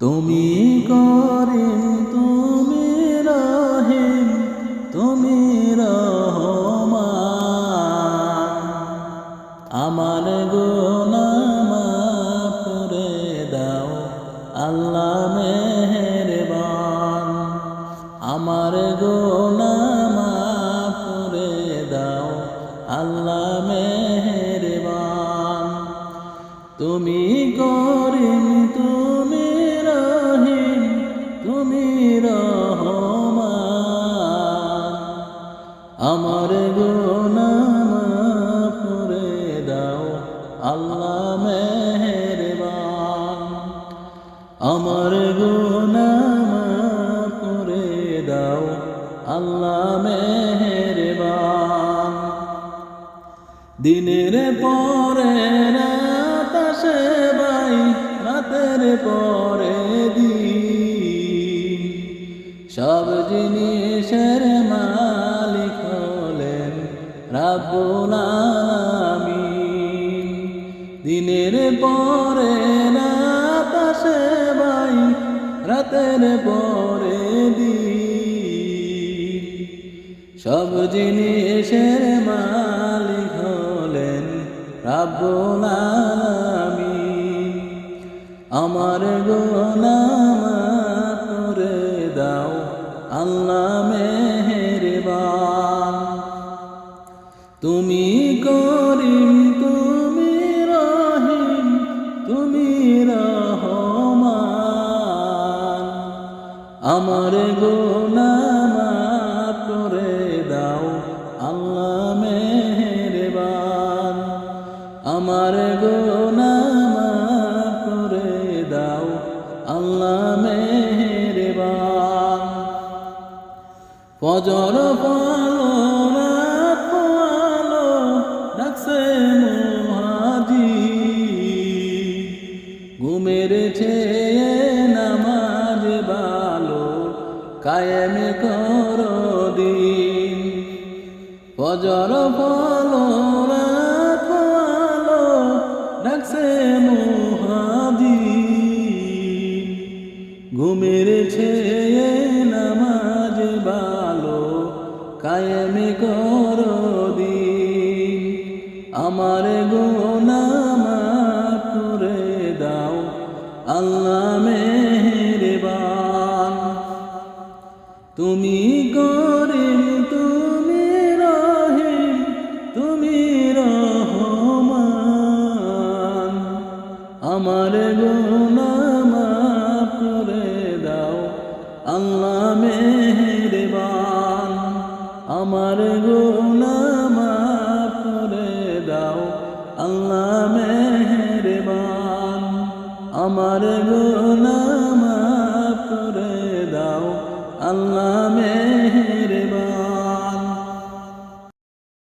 তুমি করিম তুমি রহিম, তুমি রহমান। আমার গোনামা করে দাও, আল্লাহ মেহেরবান। আমার গোনামা করে দাও, আল্লাহ মেহেরবান। তুমি করিম আমার গুনাম করে দাও, আল্লাহ মেহেরবান। দিনের পরে রাত আসে ভাই, রাতের পরে দিন। সব জিনিসের মালিক হলেন রাব্বুল আলামিন। দিনের পরে রাতের পরে দিন সব জিনিসের মালিক হলেন আলামিন। আমার গোলাম করে দাও আল্লাহ আমার গোনাম করে দাও, আল্লাহ মেহেরবান। আমার গোনাম করে দাও, আল্লাহ মেহেরবান। ফজর পালো পালো ডাকছে মহাজি ঘুমের ছেয়ে নামাজ বালো কায়েম করো দিন। ফজর পালো রাত পালো ডাকছে মহাজি ঘুমের ছেয়ে নামাজ বালো, কায়েম করো দিন। আমার গোনাম করে দাও, আল্লাহ তুমি করিম তুমি রহিম তুমি রহমান। আমার গুনাম করে দাও, আল্লাহ মেহেরবান। আমার গুনাম করে দাও, আল্লাহ মেহেরবান। আমার গুনাম করে দাও, আল্লাহ